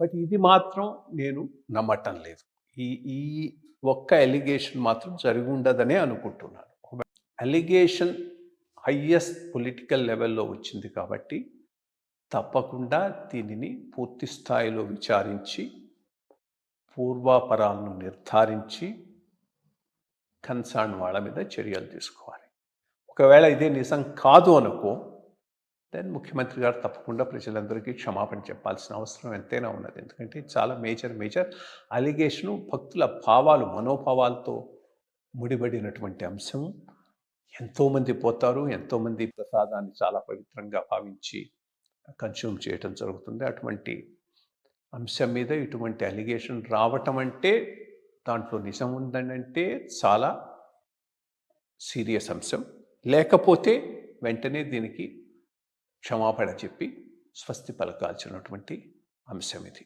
But ఇది మాత్రం నేను నమ్మటం లేదు. ఈ ఈ ఒక్క ఎలిగేషన్ మాత్రం జరిగి ఉండదనే అనుకుంటున్నాను. అలిగేషన్ హయ్యెస్ట్ పొలిటికల్ లెవెల్లో వచ్చింది కాబట్టి తప్పకుండా దీనిని పూర్తి స్థాయిలో విచారించి పూర్వాపరాలను నిర్ధారించి కన్సర్న్ వాళ్ళ మీద చర్యలు తీసుకోవాలి. ఒకవేళ ఇదే నిజం కాదు అనుకో దెన్ ముఖ్యమంత్రి గారు తప్పకుండా ప్రజలందరికీ క్షమాపణ చెప్పాల్సిన అవసరం ఎంతైనా ఉన్నది. ఎందుకంటే చాలా మేజర్ మేజర్ అలిగేషను భక్తుల భావాలు మనోభావాలతో ముడిపడినటువంటి అంశం. ఎంతోమంది పోతారు ఎంతోమంది ప్రసాదాన్ని చాలా పవిత్రంగా భావించి కన్స్యూమ్ చేయటం జరుగుతుంది. అటువంటి అంశం మీద ఇటువంటి అలిగేషన్ రావటం అంటే దాంట్లో నిజం ఉందనంటే చాలా సీరియస్ అంశం. లేకపోతే వెంటనే దీనికి క్షమాపణ చెప్పి స్వస్తి పలకాల్సినటువంటి అంశం ఇది.